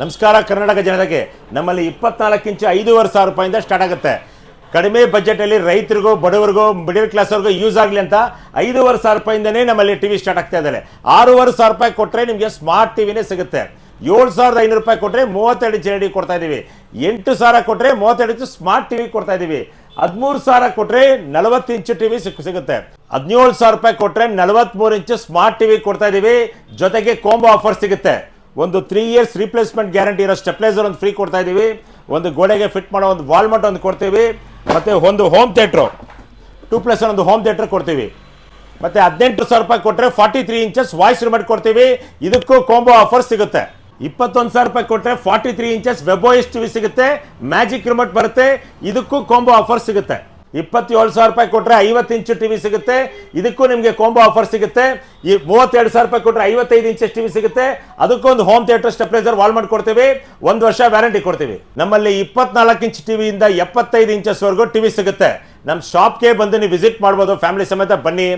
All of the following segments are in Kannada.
ನಮಸ್ಕಾರ, ಕರ್ನಾಟಕ ಜನತೆಗೆ. ನಮ್ಮಲ್ಲಿ ಇಪ್ಪತ್ನಾಲ್ಕು ಇಂಚು ಐದೂವರೆ ಸಾವಿರ ರೂಪಾಯಿಂದ ಸ್ಟಾರ್ಟ್ ಆಗುತ್ತೆ. ಕಡಿಮೆ ಬಜೆಟಲ್ಲಿ ರೈತರಿಗೂ, ಬಡವರಿಗೂ ಮಿಡಲ್ ಕ್ಲಾಸವ್ರಿಗೂ ಯೂಸ್ ಆಗಲಿ ಅಂತ ಐದೂವರೆ ಸಾವಿರ ರೂಪಾಯಿಂದನೇ ನಮ್ಮಲ್ಲಿ ಟಿವಿ ಸ್ಟಾರ್ಟ್ ಆಗ್ತಾ ಇದ್ದಾರೆ ಆರೂವರೆ ಸಾವಿರ ರೂಪಾಯಿ ಕೊಟ್ಟರೆ ನಿಮಗೆ ಸ್ಮಾರ್ಟ್ ಟಿವಿನೇ ಸಿಗುತ್ತೆ. ಏಳು ಸಾವಿರದ ಐನೂರು ರೂಪಾಯಿ ಕೊಟ್ಟರೆ ಮೂವತ್ತೆರಡು ಜೆ ಡಿ ಕೊಡ್ತಾ ಇದ್ದೀವಿ. ಎಂಟು ಸಾವಿರ ಕೊಟ್ಟರೆ ಮೂವತ್ತೆರಡು ಇಂಚು ಸ್ಮಾರ್ಟ್ ಟಿವಿ ಕೊಡ್ತಾ ಇದ್ದೀವಿ. ಹದಿಮೂರು ಸಾವಿರ ಕೊಟ್ಟರೆ ನಲವತ್ತು ಇಂಚು ಟಿವಿ ಸಿಗುತ್ತೆ. ಹದಿನೇಳು ಸಾವಿರ ರೂಪಾಯಿ ಕೊಟ್ಟರೆ ನಲವತ್ತ್ಮೂರು ಇಂಚು ಸ್ಮಾರ್ಟ್ ಟಿವಿ ಕೊಡ್ತಾ ಇದ್ದೀವಿ. ಜೊತೆಗೆ ಕೋಂಬೋ ಆಫರ್ ಸಿಗುತ್ತೆ. ಒಂದು ತ್ರೀ ಇಯರ್ಸ್ ರಿಪ್ಲೇಸ್ಮೆಂಟ್ ಗ್ಯಾರಂಟಿ ಇರೋ ಸ್ಟೆಪ್ಲೈಸರ್ ಒಂದು ಫ್ರೀ ಕೊಡ್ತಾ ಇದ್ದೀವಿ ಒಂದು ಗೋಡೆಗೆ ಫಿಟ್ ಮಾಡೋ ಒಂದು ವಾಲ್ಮಟ್ ಒಂದು ಕೊಡ್ತೀವಿ. ಮತ್ತು ಒಂದು ಹೋಮ್ ಥಿಯೇಟ್ರು ಟೂ ಪ್ಲಸ್ ಒಂದು ಹೋಮ್ ಥಿಯೇಟ್ರ್ ಕೊಡ್ತೀವಿ. ಮತ್ತು ಹದಿನೆಂಟು ಸಾವಿರ ರೂಪಾಯಿ ಕೊಟ್ಟರೆ forty three inches voice remote ಕೊಡ್ತೀವಿ. ಇದಕ್ಕೂ ಕಾಂಬೋ ಆಫರ್ ಸಿಗುತ್ತೆ. ಇಪ್ಪತ್ತೊಂದು ಸಾವಿರ ರೂಪಾಯಿ ಕೊಟ್ಟರೆ ಫಾರ್ಟಿ ತ್ರೀ ಇಂಚಸ್ ವೆಬೋಯಿಸ್ ಟಿವಿ ಸಿಗುತ್ತೆ. ಮ್ಯಾಜಿಕ್ ರಿಮೋಟ್ ಬರುತ್ತೆ. ಇದಕ್ಕೂ ಕಾಂಬೋ ಆಫರ್ ಸಿಗುತ್ತೆ. ಇಪ್ಪತ್ತೇಳು ಸಾವಿರ ರೂಪಾಯಿ ಕೊಟ್ಟರೆ ಐವತ್ತು ಇಂಚು ಟಿವಿ ಸಿಗುತ್ತೆ. ಇದಕ್ಕೂ ನಿಮಗೆ ಕೊಂಬೋ ಆಫರ್ ಸಿಗುತ್ತೆ. ಈ ಮೂವತ್ತೆರಡು ಸಾವಿರ ರೂಪಾಯಿ ಕೊಟ್ಟರೆ ಐವತ್ತೈದು ಇಂಚಸ್ ಟಿವಿ ಸಿಗುತ್ತೆ. ಅದಕ್ಕೊಂದು ಹೋಮ್ ಥಿಯೇಟರ್ ಸ್ಟೆಪ್ಲೈಸರ್ ವಾಲ್ ಮಾಡ್ಕೊಡ್ತೀವಿ ಒಂದು ವರ್ಷ ವ್ಯಾರಂಟಿ ಕೊಡ್ತೀವಿ. ನಮ್ಮಲ್ಲಿ ಇಪ್ಪತ್ನಾಲ್ಕು ಇಂಚ್ ಟಿವಿಯಿಂದ ಎಪ್ಪತ್ತೈದು ಇಂಚಸ್ವರೆಗೂ ಟಿವಿ ಸಿಗುತ್ತೆ. ನಮ್ಮ ಶಾಪ್ಗೆ ಬಂದು ನೀವು ವಿಸಿಟ್ ಮಾಡ್ಬೋದು. ಫ್ಯಾಮಿಲಿ ಸಮೇತ ಬನ್ನಿ.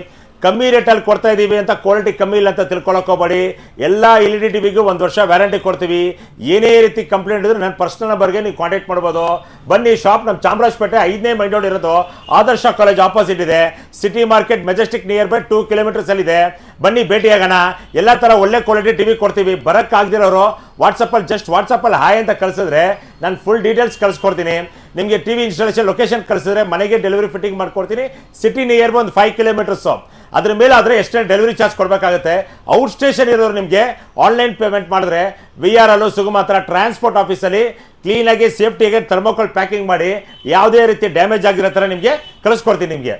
ಕಮ್ಮಿ ರೇಟಲ್ಲಿ ಕೊಡ್ತಾ ಇದ್ದೀವಿ ಅಂತ ಕ್ವಾಲಿಟಿ ಕಮ್ಮಿ ಇಲ್ಲ ಅಂತ ತಿಳ್ಕೊಳಕ್ಕೆ ಎಲ್ಲ ಎಲ್ ಇ ಡಿ ಟಿವಿಗೂ ಒಂದು ವರ್ಷ ವ್ಯಾರಂಟಿ ಕೊಡ್ತೀವಿ. ಏನೇ ರೀತಿ ಕಂಪ್ಲೇಂಟ್ ಇದ್ರೂ ನನ್ನ ಪರ್ಸನಲ್ ನಂಬರ್ಗೆ ನೀವು ಕಾಂಟ್ಯಾಕ್ಟ್ ಮಾಡ್ಬೋದು. ಬನ್ನಿ ಶಾಪ್ ನಮ್ಮ ಚಾಮರಾಜಪೇಟೆ ಐದನೇ ಮೈನ್ ರೋಡ್ ಇರೋದು. ಆದರ್ಶ ಕಾಲೇಜ್ ಆಪೋಸಿಟ್ ಇದೆ. City market Majestic nearby two kilometres ಅಲ್ಲಿ ಇದೆ. ಬನ್ನಿ, ಭೇಟಿಯಾಗೋಣ. ಎಲ್ಲ ಥರ ಒಳ್ಳೆ ಕ್ವಾಲಿಟಿ ಟಿವಿ ಕೊಡ್ತೀವಿ. ಬರೋಕ್ಕಾಗದಿರೋರು ವಾಟ್ಸಪ್ಪಲ್ಲಿ ಜಸ್ಟ್ ವಾಟ್ಸಪ್ಪಲ್ಲಿ ಹಾಯ್ ಅಂತ ಕಳಿಸಿದ್ರೆ ನಾನು ಫುಲ್ ಡೀಟೇಲ್ಸ್ ಕಳಿಸ್ಕೊಡ್ತೀನಿ. ನಿಮಗೆ ಟಿವಿ ಇನ್ಸ್ಟಾಲೇಷನ್ ಲೊಕೇಶನ್ ಕಳಿಸಿದ್ರೆ ಮನೆಗೆ ಡೆಲಿವರಿ ಫಿಟ್ಟಿಂಗ್ ಮಾಡ್ಕೊಡ್ತೀನಿ. ಸಿಟಿ ನಿಯರ್ ಬೈ ಒಂದು ಫೈವ್ ಕಿಲೋಮೀಟರ್ಸು ಅದ್ರ ಮೇಲೆ ಆದರೆ ಎಷ್ಟೇ ಡೆಲಿವರಿ ಚಾರ್ಜ್ ಕೊಡಬೇಕಾಗುತ್ತೆ. ಔಟ್ ಸ್ಟೇಷನ್ ಇರೋರು ನಿಮಗೆ ಆನ್ಲೈನ್ ಪೇಮೆಂಟ್ ಮಾಡಿದ್ರೆ ವಿ ಆರ್ ಅಲ್ಲೂ ಸುಗಮಾತ್ರ ಟ್ರಾನ್ಸ್ಪೋರ್ಟ್ ಆಫೀಸಲ್ಲಿ ಕ್ಲೀನಾಗಿ ಸೇಫ್ಟಿಯಾಗಿ ಥರ್ಮೋಕೋಲ್ ಪ್ಯಾಕಿಂಗ್ ಮಾಡಿ ಯಾವುದೇ ರೀತಿ ಡ್ಯಾಮೇಜ್ ಆಗಿರೋ ಥರ ನಿಮಗೆ ಕಳಿಸ್ಕೊಡ್ತೀನಿ ನಿಮಗೆ.